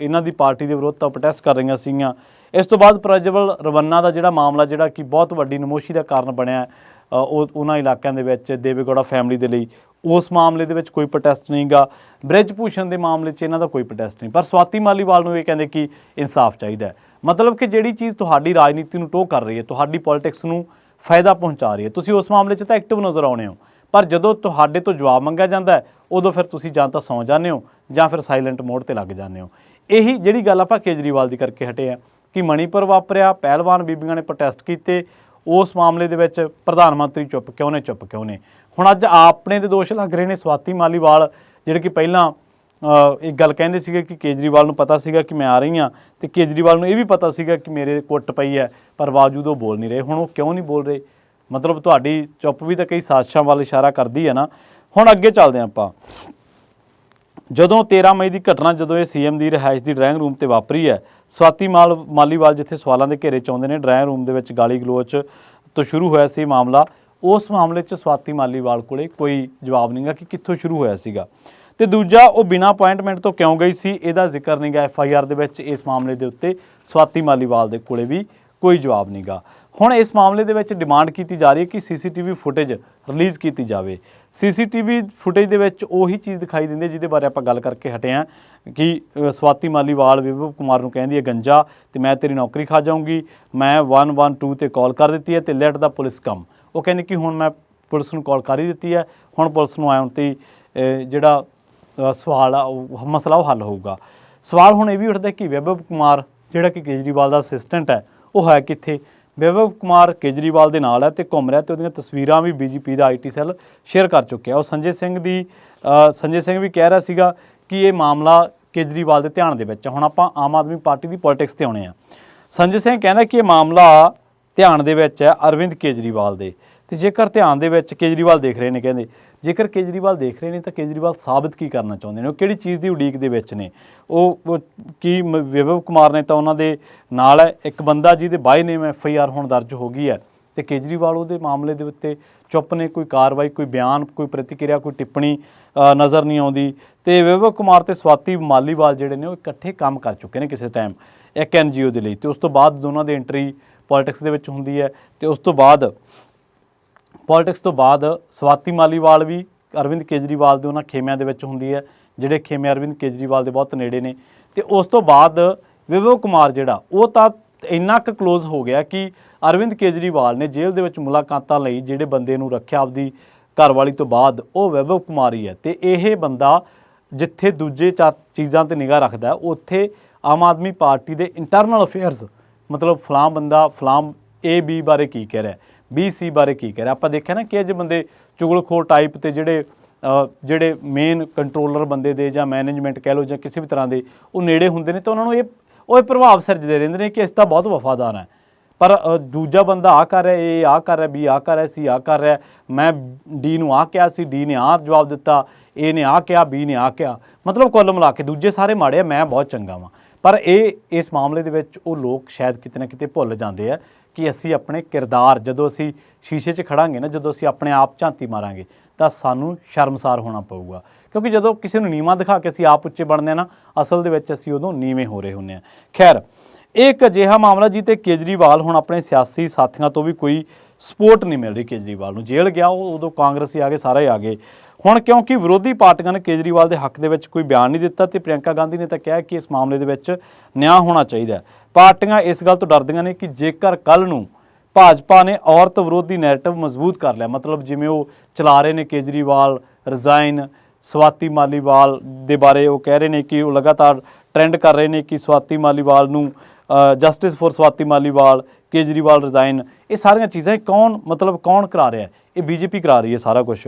ਇਹਨਾਂ ਦੀ ਪਾਰਟੀ ਦੇ ਵਿਰੋਧ ਤਾਂ ਪ੍ਰੋਟੈਸਟ ਕਰ ਰਹੀਆਂ ਸੀਗੀਆਂ। ਇਸ ਤੋਂ ਬਾਅਦ ਪ੍ਰਜਵਲ ਰਵੰਨਾ ਦਾ ਜਿਹੜਾ ਮਾਮਲਾ, ਜਿਹੜਾ ਕਿ ਬਹੁਤ ਵੱਡੀ ਨਮੋਸ਼ੀ ਦਾ ਕਾਰਨ ਬਣਿਆ ਉਹ, ਉਹਨਾਂ ਇਲਾਕਿਆਂ ਦੇ ਵਿੱਚ ਦੇਵੇਗੌੜਾ ਫੈਮਿਲੀ ਦੇ ਲਈ, ਉਸ ਮਾਮਲੇ ਦੇ ਵਿੱਚ ਕੋਈ ਪ੍ਰੋਟੈਸਟ ਨਹੀਂਗਾ। ਬ੍ਰਿਜ ਭੂਸ਼ਣ ਦੇ ਮਾਮਲੇ 'ਚ ਇਹਨਾਂ ਦਾ ਕੋਈ ਪ੍ਰੋਟੈਸਟ ਨਹੀਂ। ਪਰ ਸਵਾਤੀ ਮਾਲੀਵਾਲ ਨੂੰ ਇਹ ਕਹਿੰਦੇ ਕਿ ਇਨਸਾਫ ਚਾਹੀਦਾ ਹੈ। ਮਤਲਬ ਕਿ ਜਿਹੜੀ ਚੀਜ਼ ਤੁਹਾਡੀ ਰਾਜਨੀਤੀ ਨੂੰ ਟੋ ਕਰ ਰਹੀ ਹੈ, ਤੁਹਾਡੀ ਪੋਲਿਟਿਕਸ ਨੂੰ ਫਾਇਦਾ ਪਹੁੰਚਾ ਰਹੀ ਹੈ। ਤੁਸੀਂ ਉਸ ਮਾਮਲੇ 'ਚ ਤਾਂ ਐਕਟਿਵ ਨਜ਼ਰ ਆਉਣੇ ਹੋ। ਪਰ ਜਦੋਂ ਤੁਹਾਡੇ ਤੋਂ ਜਵਾਬ ਮੰਗਿਆ ਜਾਂਦਾ ਹੈ, ਉਦੋਂ ਫਿਰ ਤੁਸੀਂ ਜਾਂ ਤਾਂ ਸੌਂ ਜਾਂਦੇ ਹੋ ਜਾਂ ਫਿਰ ਸਾਇਲੈਂਟ ਮੋਡ ਤੇ ਲੱਗ ਜਾਂਦੇ ਹੋ। ਇਹੀ ਜਿਹੜੀ ਗੱਲ ਆਪਾਂ ਕੇਜਰੀਵਾਲ ਦੀ ਕਰਕੇ ਹਟੇ ਆ ਕਿ ਮਣੀਪੁਰ ਵਾਪਰਿਆ ਪਹਿਲਵਾਨ ਬੀਬੀਆਂ ਨੇ ਪ੍ਰੋਟੈਸਟ ਕੀਤੇ ਉਸ ਮਾਮਲੇ ਦੇ ਵਿੱਚ ਪ੍ਰਧਾਨ ਮੰਤਰੀ ਚੁੱਪ ਕਿਉਂ ਨੇ ਚੁੱਪ ਕਿਉਂ ਨੇ? ਹੁਣ ਅੱਜ ਆਪਣੇ ਦੇ ਦੋਸ਼ ਲੱਗ ਰਹੇ ਨੇ ਸਵਾਤੀ ਮਾਲੀਵਾਲ ਜਿਹੜੇ ਕਿ ਪਹਿਲਾਂ ਅ, ਇੱਕ ਗੱਲ ਕਹਿੰਦੇ ਸੀਗੇ ਕਿ ਕੇਜਰੀਵਾਲ ਨੂੰ ਪਤਾ ਸੀਗਾ ਕਿ ਮੈਂ ਆ ਰਹੀ ਹਾਂ ਤੇ ਕੇਜਰੀਵਾਲ ਨੂੰ ਇਹ ਵੀ ਪਤਾ ਸੀਗਾ ਕਿ ਮੇਰੇ ਕੁੱਟ ਪਈ ਹੈ ਪਰ ਬਾਵਜੂਦ ਉਹ ਬੋਲ ਨਹੀਂ ਰਹੇ। ਹੁਣ ਉਹ ਕਿਉਂ ਨਹੀਂ ਬੋਲ ਰਹੇ? ਮਤਲਬ ਤੁਹਾਡੀ ਚੁੱਪ ਵੀ ਤਾਂ ਕਈ ਸਾਜ਼ਿਸ਼ਾਂ ਵੱਲ ਇਸ਼ਾਰਾ ਕਰਦੀ ਹੈ ਨਾ। ਹੁਣ ਅੱਗੇ ਚੱਲਦੇ ਹਾਂ ਆਪਾਂ। ਜਦੋਂ 13 ਮਈ ਦੀ ਘਟਨਾ ਜਦੋਂ ਇਹ ਸੀਐਮ ਦੀ ਰਿਹਾਇਸ਼ ਦੀ ਡਰਾਇੰਗ ਰੂਮ ਤੇ ਵਾਪਰੀ ਹੈ, ਸਵਾਤੀ ਮਾਲ ਮਾਲੀਵਾਲ ਜਿੱਥੇ ਸਵਾਲਾਂ ਦੇ ਘੇਰੇ ਚ ਆਉਂਦੇ ਨੇ, ਡਰਾਇੰਗ ਰੂਮ ਦੇ ਵਿੱਚ ਗਾਲੀ ਗਲੋਚ ਤੋਂ ਸ਼ੁਰੂ ਹੋਇਆ ਸੀ ਮਾਮਲਾ। ਉਸ ਮਾਮਲੇ 'ਚ ਸਵਾਤੀ ਮਾਲੀਵਾਲ ਕੋਲੇ ਕੋਈ ਜਵਾਬ ਨਹੀਂਗਾ ਕਿ ਕਿੱਥੋਂ ਸ਼ੁਰੂ ਹੋਇਆ ਸੀਗਾ। ਤੇ ਦੂਜਾ, ਉਹ ਬਿਨਾਂ ਅਪਾਇੰਟਮੈਂਟ ਤੋਂ ਕਿਉਂ ਗਈ ਸੀ, ਇਹਦਾ ਜ਼ਿਕਰ ਨਹੀਂਗਾ ਐਫ ਆਈ ਆਰ ਦੇ ਵਿੱਚ ਇਸ ਮਾਮਲੇ ਦੇ ਉੱਤੇ ਸਵਾਤੀ ਮਾਲੀਵਾਲ ਦੇ ਕੋਲੇ ਵੀ ਕੋਈ ਜਵਾਬ ਨਹੀਂਗਾ ਹੁਣ ਇਸ ਮਾਮਲੇ ਦੇ ਵਿੱਚ ਡਿਮਾਂਡ ਕੀਤੀ ਜਾ ਰਹੀ ਹੈ ਕਿ ਸੀਸੀਟੀਵੀ ਫੁਟੇਜ ਰਿਲੀਜ਼ ਕੀਤੀ ਜਾਵੇ। ਸੀਸੀਟੀਵੀ ਫੁਟੇਜ ਦੇ ਵਿੱਚ ਉਹੀ ਚੀਜ਼ ਦਿਖਾਈ ਦਿੰਦੀ ਹੈ ਜਿਹਦੇ ਬਾਰੇ ਆਪਾਂ ਗੱਲ ਕਰਕੇ ਹਟੇ ਹਾਂ ਕਿ ਸਵਾਤੀ ਮਾਲੀਵਾਲ ਵਿਭਵ ਕੁਮਾਰ ਨੂੰ ਕਹਿੰਦੀ ਹੈ, ਗੰਜਾ ਤੇ ਮੈਂ ਤੇਰੀ ਨੌਕਰੀ ਖਾ ਜਾਊਂਗੀ। ਮੈਂ 112 ਤੇ ਕਾਲ ਕਰ ਦਿੱਤੀ ਹੈ ਤੇ ਲੈਟ ਦਾ ਪੁਲਿਸ ਕਮ ਉਹ ਕਹਿੰਦੇ ਕਿ ਹੁਣ ਮੈਂ ਪੁਲਿਸ ਨੂੰ ਕਾਲ ਕਰ ਹੀ ਦਿੱਤੀ ਹੈ। ਹੁਣ ਪੁਲਿਸ ਨੂੰ ਆਉਣ ਤੇ ਜਿਹੜਾ ਸਵਾਲ ਆ, ਉਹ ਮਸਲਾ ਉਹ ਹੱਲ ਹੋਊਗਾ। ਸਵਾਲ ਹੁਣ ਇਹ ਵੀ ਉੱਠਦਾ ਕਿ ਵਿਭਵ ਕੁਮਾਰ, ਜਿਹੜਾ ਕਿ ਕੇਜਰੀਵਾਲ ਦਾ ਅਸਿਸਟੈਂਟ ਹੈ, ਉਹ ਹੈ ਕਿੱਥੇ? ਵਿਭਵ ਕੁਮਾਰ ਕੇਜਰੀਵਾਲ ਦੇ ਨਾਲ ਹੈ ਤੇ ਘੁੰਮ ਰਿਹਾ ਤੇ ਉਹਦੀਆਂ ਤਸਵੀਰਾਂ ਵੀ ਬੀਜੇਪੀ ਦਾ ਆਈਟੀ ਸੈੱਲ ਸ਼ੇਅਰ ਕਰ ਚੁੱਕਿਆ। ਉਹ ਸੰਜੇ ਸਿੰਘ ਦੀ ਸੰਜੇ ਸਿੰਘ ਵੀ ਕਹਿ ਰਿਹਾ ਸੀਗਾ ਕਿ ਇਹ ਮਾਮਲਾ ਕੇਜਰੀਵਾਲ ਦੇ ਧਿਆਨ ਦੇ ਵਿੱਚ ਹੁਣ ਆਪਾਂ ਆਮ ਆਦਮੀ ਪਾਰਟੀ ਦੀ ਪੋਲਿਟਿਕਸ ਤੇ ਆਉਣੇ ਆ। ਸੰਜੇ ਸਿੰਘ ਕਹਿੰਦਾ ਕਿ ਇਹ ਮਾਮਲਾ ਧਿਆਨ ਦੇ ਵਿੱਚ ਹੈ ਅਰਵਿੰਦ ਕੇਜਰੀਵਾਲ ਦੇ। ਤੇ ਜੇਕਰ ਧਿਆਨ ਦੇ ਵਿੱਚ ਕੇਜਰੀਵਾਲ ਦੇਖ ਰਹੇ ਨੇ ਕਹਿੰਦੇ, ਜੇਕਰ ਕੇਜਰੀਵਾਲ ਦੇਖ ਰਹੇ ਨੇ ਤਾਂ ਕੇਜਰੀਵਾਲ ਸਾਬਤ ਕੀ ਕਰਨਾ ਚਾਹੁੰਦੇ ਨੇ? ਉਹ ਕਿਹੜੀ ਚੀਜ਼ ਦੀ ਉਡੀਕ ਦੇ ਵਿੱਚ ਨੇ? ਉਹ ਕੀ ਮ- ਕੁਮਾਰ ਨੇ ਤਾਂ ਉਹਨਾਂ ਦੇ ਨਾਲ ਹੈ, ਇੱਕ ਬੰਦਾ ਜਿਹਦੇ ਬਾਈ ਨੇਮ ਐਫ ਆਈ ਆਰ ਹੁਣ ਦਰਜ ਹੋ ਗਈ ਹੈ ਤੇ ਕੇਜਰੀਵਾਲ ਉਹਦੇ ਮਾਮਲੇ ਦੇ ਉੱਤੇ ਚੁੱਪ ਨੇ, ਕੋਈ ਕਾਰਵਾਈ, ਕੋਈ ਬਿਆਨ, ਕੋਈ ਪ੍ਰਤੀਕਿਰਿਆ, ਕੋਈ ਟਿੱਪਣੀ ਨਜ਼ਰ ਨਹੀਂ ਆਉਂਦੀ ਤੇ ਵਿਭਵ ਕੁਮਾਰ ਤੇ ਸਵਾਤੀ ਮਾਲੀਵਾਲ ਜਿਹੜੇ ਨੇ ਉਹ ਇਕੱਠੇ ਕੰਮ ਕਰ ਚੁੱਕੇ ਨੇ ਕਿਸੇ ਟਾਈਮ ਇੱਕ ਐਨਜੀਓ ਦੇ ਲਈ ਤੇ ਉਸ ਤੋਂ ਬਾਅਦ ਦੋਨਾਂ ਦੀ ਐਂਟਰੀ ਪੋਲਿਟਿਕਸ ਦੇ ਵਿੱਚ ਹੁੰਦੀ ਹੈ ਤੇ ਉਸ ਤੋਂ ਬਾਅਦ ਪੋਲਿਟਿਕਸ ਤੋਂ ਬਾਅਦ ਸਵਾਤੀ ਮਾਲੀਵਾਲ ਵੀ ਅਰਵਿੰਦ ਕੇਜਰੀਵਾਲ ਦੇ ਉਹਨਾਂ ਖੇਮਿਆਂ ਦੇ ਵਿੱਚ ਹੁੰਦੀ ਹੈ, ਜਿਹੜੇ ਖੇਮੇ ਅਰਵਿੰਦ ਕੇਜਰੀਵਾਲ ਦੇ ਬਹੁਤ ਨੇੜੇ ਨੇ। ਤੇ ਉਸ ਤੋਂ ਬਾਅਦ ਵਿਭਵ ਕੁਮਾਰ ਜਿਹੜਾ, ਉਹ ਤਾਂ ਇੰਨਾ ਕੁ ক্লোਜ਼ ਹੋ ਗਿਆ ਕਿ ਅਰਵਿੰਦ ਕੇਜਰੀਵਾਲ ਨੇ ਜੇਲ੍ਹ ਦੇ ਵਿੱਚ ਮੁਲਾਕਾਤਾਂ ਲਈ ਜਿਹੜੇ ਬੰਦੇ ਨੂੰ ਰੱਖਿਆ ਆਪਦੀ ਘਰਵਾਲੀ ਤੋਂ ਬਾਅਦ, ਉਹ ਵਿਭਵ ਕੁਮਾਰ ਹੀ। ਹੈ ਤੇ ਇਹ ਬੰਦਾ ਜਿੱਥੇ ਦੂਜੇ ਚਾ- ਚੀਜ਼ਾਂ ਤੇ ਨਿਗਾਹ ਰੱਖਦਾ ਉੱਥੇ ਆਮ ਆਦਮੀ ਪਾਰਟੀ ਦੇ ਇੰਟਰਨਲ ਅਫੇਅਰਸ ਮਤਲਬ ਫਲਾਮ ਬੰਦਾ, ਫਲਾਮ ਏ ਬੀ ਬਾਰੇ ਕੀ ਕਹਿ ਰਿਹਾ ਬੀ ਸੀ ਬਾਰੇ ਕੀ ਕਹਿ ਰਿਹਾ? ਆਪਾਂ ਦੇਖਿਆ ਨਾ ਕਿ ਇਹ ਜਿਹੇ ਬੰਦੇ ਚੁਗਲਖੋਰ ਟਾਈਪ ਤੇ ਜਿਹੜੇ ਜਿਹੜੇ ਮੇਨ ਕੰਟਰੋਲਰ ਬੰਦੇ ਦੇ ਜਾਂ ਮੈਨੇਜਮੈਂਟ ਕਹਿ ਲਓ ਜਾਂ ਕਿਸੇ ਵੀ ਤਰ੍ਹਾਂ ਦੇ, ਉਹ ਨੇੜੇ ਹੁੰਦੇ ਨੇ ਤਾਂ ਉਹਨਾਂ ਨੂੰ ਇਹ, ਉਹ ਇਹ ਪ੍ਰਭਾਵ ਸਿਰਜਦੇ ਰਹਿੰਦੇ ਨੇ ਕਿ ਇਸ ਦਾ ਬਹੁਤ ਵਫਾਦਾਰ ਹੈ। ਪਰ ਦੂਜਾ ਬੰਦਾ ਆ ਕਰ ਰਿਹਾ, ਇਹ ਆ ਕਰ ਰਿਹਾ ਬੀ ਆ ਕਰ ਰਿਹਾ ਸੀ ਆ ਕਰ ਰਿਹਾ, ਮੈਂ ਡੀ ਨੂੰ ਆ ਕਿਹਾ ਸੀ ਡੀ ਨੇ ਆ ਜਵਾਬ ਦਿੱਤਾ ਏ ਨੇ ਆ ਕਿਹਾ ਬੀ ਨੇ ਆ ਕਿਹਾ। ਮਤਲਬ ਕੁੱਲ ਮਿਲਾ ਕੇ ਦੂਜੇ ਸਾਰੇ ਮਾੜੇ ਆ, ਮੈਂ ਬਹੁਤ ਚੰਗਾ ਵਾਂ। ਪਰ ਇਹ, ਇਸ ਮਾਮਲੇ ਦੇ ਵਿੱਚ ਉਹ ਲੋਕ ਸ਼ਾਇਦ ਕਿਤੇ ਨਾ ਕਿਤੇ ਭੁੱਲ ਜਾਂਦੇ ਆ। ਕਿ ਅਸੀਂ ਆਪਣੇ ਕਿਰਦਾਰ, ਜਦੋਂ ਅਸੀਂ ਸ਼ੀਸ਼ੇ 'ਚ ਖੜਾਂਗੇ ਨਾ, ਜਦੋਂ ਅਸੀਂ ਆਪਣੇ ਆਪ ਝਾਂਤੀ ਮਾਰਾਂਗੇ, ਤਾਂ ਸਾਨੂੰ ਸ਼ਰਮਸਾਰ ਹੋਣਾ ਪਊਗਾ। ਕਿਉਂਕਿ ਜਦੋਂ ਕਿਸੇ ਨੂੰ ਨੀਵਾਂ ਦਿਖਾ ਕੇ ਅਸੀਂ ਆਪ ਉੱਚੇ ਬਣਦੇ ਆ ਨਾ, ਅਸਲ ਦੇ ਵਿੱਚ ਅਸੀਂ ਉਦੋਂ ਨੀਵੇਂ ਹੋ ਰਹੇ ਹੁੰਦੇ ਆ ਖੈਰ, ਇਹ ਇੱਕ ਅਜਿਹਾ ਮਾਮਲਾ ਜਿੱਤੇ ਕੇਜਰੀਵਾਲ ਹੁਣ ਆਪਣੇ ਸਿਆਸੀ ਸਾਥੀਆਂ ਤੋਂ ਵੀ ਕੋਈ ਸਪੋਰਟ ਨਹੀਂ ਮਿਲ ਰਹੀ ਕੇਜਰੀਵਾਲ ਨੂੰ ਜੇਲ੍ਹ ਗਿਆ, ਉਹ ਉਦੋਂ ਕਾਂਗਰਸੀ ਆ ਗਏ, ਸਾਰੇ ਆ ਗਏ ਹੁਣ ਕਿਉਂਕਿ ਵਿਰੋਧੀ ਪਾਰਟੀਆਂ ਨੇ ਕੇਜਰੀਵਾਲ ਦੇ ਹੱਕ ਦੇ ਵਿੱਚ ਕੋਈ ਬਿਆਨ ਨਹੀਂ ਦਿੱਤਾ ਤੇ ਪ੍ਰਿਯੰਕਾ ਗਾਂਧੀ ਨੇ ਤਾਂ ਕਿਹਾ ਕਿ ਇਸ ਮਾਮਲੇ ਦੇ ਵਿੱਚ ਨਿਆਂ ਹੋਣਾ ਚਾਹੀਦਾ ਹੈ। ਪਾਰਟੀਆਂ ਇਸ ਗੱਲ ਤੋਂ ਡਰਦੀਆਂ ਨੇ ਕਿ ਜੇਕਰ ਕੱਲ ਨੂੰ ਭਾਜਪਾ ਨੇ ਔਰਤ ਵਿਰੋਧੀ ਨੈਰੇਟਿਵ ਮਜ਼ਬੂਤ ਕਰ ਲਿਆ, ਮਤਲਬ ਜਿਵੇਂ ਉਹ ਚਲਾ ਰਹੇ ਨੇ ਕੇਜਰੀਵਾਲ, ਰਿਜ਼ਾਈਨ, ਸਵਾਤੀ ਮਾਲੀਵਾਲ ਦੇ ਬਾਰੇ ਉਹ ਕਹਿ ਰਹੇ ਨੇ ਕਿ ਉਹ ਲਗਾਤਾਰ ਟ੍ਰੈਂਡ ਕਰ ਰਹੇ ਨੇ ਕਿ ਸਵਾਤੀ ਮਾਲੀਵਾਲ ਨੂੰ justice for Swati Maliwal, Kejriwal, resign ਇਹ ਸਾਰੀਆਂ ਚੀਜ਼ਾਂ ਕੌਣ ਮਤਲਬ ਕੌਣ ਕਰਾ ਰਿਹਾ ਹੈ? ਇਹ ਬੀਜੇਪੀ ਕਰਾ ਰਹੀ ਹੈ ਸਾਰਾ ਕੁਝ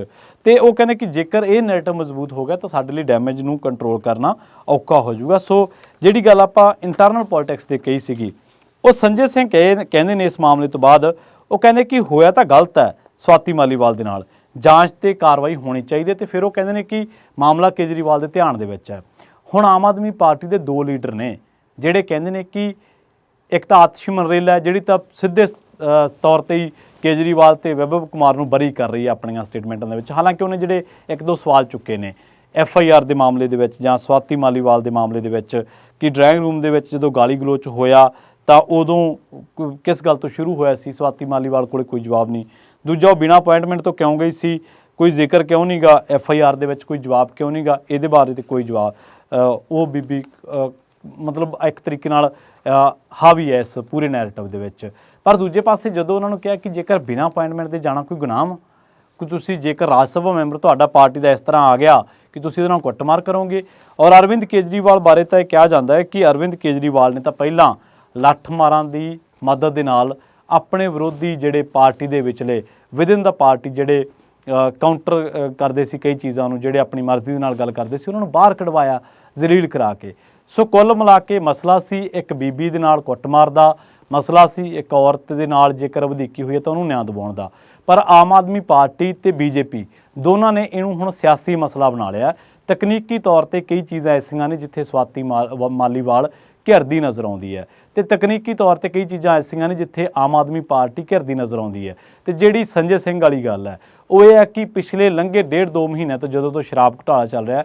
ਤੇ ਉਹ ਕਹਿੰਦੇ ਕਿ ਜੇਕਰ ਇਹ ਨੈਰੇਟਿਵ ਮਜ਼ਬੂਤ ਹੋ ਗਿਆ ਤਾਂ ਸਾਡੇ ਲਈ ਡੈਮੇਜ ਨੂੰ ਕੰਟਰੋਲ ਕਰਨਾ ਔਖਾ ਹੋ ਜਾਊਗਾ। ਸੋ ਜਿਹੜੀ ਗੱਲ ਆਪਾਂ ਇੰਟਰਨਲ ਪੋਲਿਟਿਕਸ ਤੇ ਕਹੀ ਸੀਗੀ, ਉਹ ਸੰਜੇ ਸਿੰਘ ਕਹੇ- ਕਹਿੰਦੇ ਨੇ ਇਸ ਮਾਮਲੇ ਤੋਂ ਬਾਅਦ, ਉਹ ਕਹਿੰਦੇ ਕਿ ਹੋਇਆ ਤਾਂ ਗਲਤ ਹੈ ਸਵਾਤੀ ਮਾਲੀਵਾਲ ਦੇ ਨਾਲ। ਜਾਂਚ ਤੇ ਕਾਰਵਾਈ ਹੋਣੀ ਚਾਹੀਦੀ ਹੈ ਤੇ ਫਿਰ ਉਹ ਕਹਿੰਦੇ ਨੇ ਕਿ ਮਾਮਲਾ ਕੇਜਰੀਵਾਲ ਦੇ ਧਿਆਨ ਦੇ ਵਿੱਚ ਹੈ। ਹੁਣ ਆਮ ਆਦਮੀ ਪਾਰਟੀ ਦੇ ਦੋ ਲੀਡਰ ਨੇ, ਜਿਹੜੇ ਕਹਿੰਦੇ ਨੇ ਕਿ ਇੱਕ ਤਾਂ ਆਤਸ਼ਮਨ ਰੇਲ ਹੈ, ਜਿਹੜੀ ਤਾਂ ਸਿੱਧੇ ਤੌਰ ਤੇ ਹੀ ਕੇਜਰੀਵਾਲ ਤੇ ਵੈਭਵ ਕੁਮਾਰ ਨੂੰ ਬਰੀ ਕਰ ਰਹੀ ਹੈ ਆਪਣੀਆਂ ਸਟੇਟਮੈਂਟਾਂ ਦੇ ਵਿੱਚ। ਹਾਲਾਂਕਿ ਉਹਨੇ ਜਿਹੜੇ ਇੱਕ ਦੋ ਸਵਾਲ ਚੁੱਕੇ ਨੇ, ਐਫ ਆਈ ਆਰ ਦੇ ਮਾਮਲੇ ਦੇ ਵਿੱਚ ਜਾਂ ਸਵਾਤੀ ਮਾਲੀਵਾਲ ਦੇ ਮਾਮਲੇ ਦੇ ਵਿੱਚ ਕਿ ਡਰਾਇੰਗ ਰੂਮ ਦੇ ਵਿੱਚ ਜਦੋਂ ਗਾਲੀ ਗਲੋਚ ਹੋਇਆ ਤਾਂ ਉਦੋਂ ਕਿਸ ਗੱਲ ਤੋਂ ਸ਼ੁਰੂ ਹੋਇਆ ਸੀ? ਸਵਾਤੀ ਮਾਲੀਵਾਲ ਕੋਲੇ ਕੋਈ ਜਵਾਬ ਨਹੀਂ। ਦੂਜਾ ਉਹ ਬਿਨਾਂ ਅਪਾਇੰਟਮੈਂਟ ਤੋਂ ਕਿਉਂ ਗਈ ਸੀ? ਕੋਈ ਜ਼ਿਕਰ ਕਿਉਂ ਨਹੀਂਗਾ ਐਫ ਆਈ ਆਰ ਦੇ ਵਿੱਚ ਕੋਈ ਜਵਾਬ ਕਿਉਂ ਨਹੀਂਗਾ ਇਹਦੇ ਬਾਰੇ ਤੇ ਕੋਈ ਜਵਾਬ ਉਹ ਬੀਬੀ ਮਤਲਬ ਇੱਕ ਤਰੀਕੇ ਨਾਲ ਹਾਵੀ ਹੈ ਇਸ ਪੂਰੇ ਨੈਰੇਟਿਵ ਦੇ ਵਿੱਚ। ਪਰ ਦੂਜੇ ਪਾਸੇ ਜਦੋਂ ਉਹਨਾਂ ਨੂੰ ਕਿਹਾ ਕਿ ਜੇਕਰ ਬਿਨਾਂ ਅਪਾਇੰਟਮੈਂਟ ਦੇ ਜਾਣਾ ਕੋਈ ਗੁਨਾਹ ਵਾ ਕਿ ਤੁਸੀਂ ਜੇਕਰ ਰਾਜ ਸਭਾ ਮੈਂਬਰ ਤੁਹਾਡਾ ਪਾਰਟੀ ਦਾ ਇਸ ਤਰ੍ਹਾਂ ਆ ਗਿਆ ਕਿ ਤੁਸੀਂ ਉਹਦੇ ਨਾਲ ਕੁੱਟਮਾਰ ਕਰੋਗੇ। ਔਰ ਅਰਵਿੰਦ ਕੇਜਰੀਵਾਲ ਬਾਰੇ ਤਾਂ ਇਹ ਕਿਹਾ ਜਾਂਦਾ ਹੈ ਕਿ ਅਰਵਿੰਦ ਕੇਜਰੀਵਾਲ ਨੇ ਤਾਂ ਪਹਿਲਾਂ ਲੱਠ ਮਾਰਾਂ ਦੀ ਮਦਦ ਦੇ ਨਾਲ ਆਪਣੇ ਵਿਰੋਧੀ ਜਿਹੜੇ ਪਾਰਟੀ ਦੇ ਵਿਚਲੇ ਵਿਦਿਨ ਦਾ ਪਾਰਟੀ ਜਿਹੜੇ ਕਾਊਂਟਰ ਕਰਦੇ ਸੀ ਕਈ ਚੀਜ਼ਾਂ ਨੂੰ, ਜਿਹੜੇ ਆਪਣੀ ਮਰਜ਼ੀ ਦੇ ਨਾਲ ਗੱਲ ਕਰਦੇ ਸੀ, ਉਹਨਾਂ ਨੂੰ ਬਾਹਰ ਕਢਵਾਇਆ ਜ਼ਲੀਲ ਕਰਾ ਕੇ। ਸੋ ਕੁੱਲ ਮਿਲਾ ਕੇ ਮਸਲਾ ਸੀ ਇੱਕ ਬੀਬੀ ਦੇ ਨਾਲ ਕੁੱਟਮਾਰ ਦਾ ਮਸਲਾ ਸੀ, ਇੱਕ ਔਰਤ ਦੇ ਨਾਲ ਜੇਕਰ ਵਧੀਕੀ ਹੋਈ ਹੈ ਤਾਂ ਉਹਨੂੰ ਨਿਆਂ ਦਿਵਾਉਣ ਦਾ। ਪਰ ਆਮ ਆਦਮੀ ਪਾਰਟੀ ਤੇ ਬੀਜੇਪੀ ਦੋਨਾਂ ਨੇ ਇਹਨੂੰ ਹੁਣ ਸਿਆਸੀ ਮਸਲਾ ਬਣਾ ਲਿਆ ਤਕਨੀਕੀ ਤੌਰ ਤੇ ਕਈ ਚੀਜ਼ਾਂ ਐਸੀਆਂ ਨੇ ਜਿੱਥੇ ਸਵਾਤੀ ਮਾਲ- ਵ- ਮਾਲੀਵਾਲ ਘਿਰਦੀ ਨਜ਼ਰ ਆਉਂਦੀ ਹੈ। ਤੇ ਤਕਨੀਕੀ ਤੌਰ ਤੇ ਕਈ ਚੀਜ਼ਾਂ ਐਸੀਆਂ ਨੇ ਜਿੱਥੇ ਆਮ ਆਦਮੀ ਪਾਰਟੀ ਘਿਰਦੀ ਨਜ਼ਰ ਆਉਂਦੀ ਹੈ। ਤੇ ਜਿਹੜੀ ਸੰਜੇ ਸਿੰਘ ਵਾਲੀ ਗੱਲ ਹੈ, ਉਹ ਇਹ ਹੈ ਕਿ ਪਿਛਲੇ ਲੰਘੇ ਡੇਢ ਦੋ ਮਹੀਨਿਆਂ ਤੋਂ ਜਦੋਂ ਤੋਂ ਸ਼ਰਾਬ ਘੁਟਾਲਾ ਚੱਲ ਰਿਹਾ ਹੈ,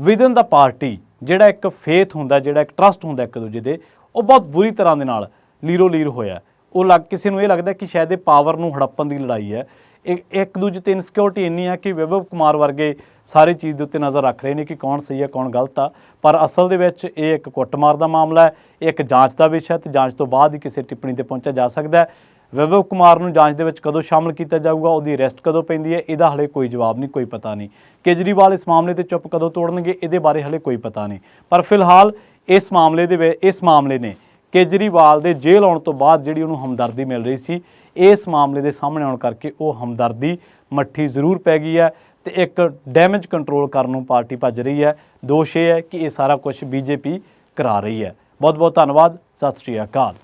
ਵਿਦਨ ਦਾ ਪਾਰਟੀ ਜਿਹੜਾ ਇੱਕ ਫੇਥ ਹੁੰਦਾ, ਜਿਹੜਾ ਇੱਕ ਟਰਸਟ ਹੁੰਦਾ ਇੱਕ ਦੂਜੇ ਦੇ, ਉਹ ਬਹੁਤ ਬੁਰੀ ਤਰ੍ਹਾਂ ਦੇ ਨਾਲ ਲੀਰੋ ਲੀਰ ਹੋਇਆ ਉਹ ਲੱਗ ਕਿਸੇ ਨੂੰ ਇਹ ਲੱਗਦਾ ਕਿ ਸ਼ਾਇਦ ਇਹ ਪਾਵਰ ਨੂੰ ਹੜੱਪਣ ਦੀ ਲੜਾਈ ਹੈ। ਇੱਕ ਇੱਕ ਦੂਜੇ ਤੇ ਇਨਸਿਕਿਉਰਿਟੀ ਇੰਨੀ ਆ ਕਿ ਵਿਭਵ ਕੁਮਾਰ ਵਰਗੇ ਸਾਰੇ ਚੀਜ਼ ਦੇ ਉੱਤੇ ਨਜ਼ਰ ਰੱਖ ਰਹੇ ਨੇ ਕਿ ਕੌਣ ਸਹੀ ਹੈ, ਕੌਣ ਗਲਤ ਆ। ਪਰ ਅਸਲ ਦੇ ਵਿੱਚ ਇਹ ਇੱਕ ਕੁੱਟਮਾਰ ਦਾ ਮਾਮਲਾ ਹੈ, ਇਹ ਇੱਕ ਜਾਂਚ ਦਾ ਵਿਸ਼ਾ ਹੈ ਤੇ ਜਾਂਚ ਤੋਂ ਬਾਅਦ ਹੀ ਕਿਸੇ ਟਿੱਪਣੀ ਤੇ ਪਹੁੰਚਿਆ ਜਾ ਸਕਦਾ ਹੈ। ਵਿਭਵ ਕੁਮਾਰ ਨੂੰ ਜਾਂਚ ਦੇ ਵਿੱਚ ਕਦੋਂ ਸ਼ਾਮਲ ਕੀਤਾ ਜਾਊਗਾ, ਉਹਦੀ ਅਰੈਸਟ ਕਦੋਂ ਪੈਂਦੀ ਹੈ, ਇਹਦਾ ਹਲੇ ਕੋਈ ਜਵਾਬ ਨਹੀਂ, ਕੋਈ ਪਤਾ ਨਹੀਂ। ਕੇਜਰੀਵਾਲ ਇਸ ਮਾਮਲੇ ਤੇ ਚੁੱਪ ਕਦੋਂ ਤੋੜਨਗੇ, ਇਹਦੇ ਬਾਰੇ ਹਲੇ ਕੋਈ ਪਤਾ ਨਹੀਂ। ਪਰ ਫਿਲਹਾਲ ਇਸ ਮਾਮਲੇ ਦੇ ਵਿੱਚ, ਇਸ ਮਾਮਲੇ ਨੇ ਕੇਜਰੀਵਾਲ ਦੇ ਜੇਲ੍ਹ ਆਉਣ ਤੋਂ ਬਾਅਦ ਜਿਹੜੀ ਉਹਨੂੰ ਹਮਦਰਦੀ ਮਿਲ ਰਹੀ ਸੀ, ਇਸ ਮਾਮਲੇ ਦੇ ਸਾਹਮਣੇ ਆਉਣ ਕਰਕੇ ਉਹ ਹਮਦਰਦੀ ਮੱਠੀ ਜ਼ਰੂਰ ਪੈ ਗਈ ਹੈ ਤੇ ਇੱਕ ਡੈਮੇਜ ਕੰਟਰੋਲ ਕਰਨ ਨੂੰ ਪਾਰਟੀ ਭੱਜ ਰਹੀ ਹੈ। ਦੋਸ਼ ਇਹ ਹੈ ਕਿ ਇਹ ਸਾਰਾ ਕੁਝ ਬੀਜੇਪੀ ਕਰਾ ਰਹੀ ਹੈ। ਬਹੁਤ ਬਹੁਤ ਧੰਨਵਾਦ, ਸਤਿ ਸ਼੍ਰੀ ਅਕਾਲ।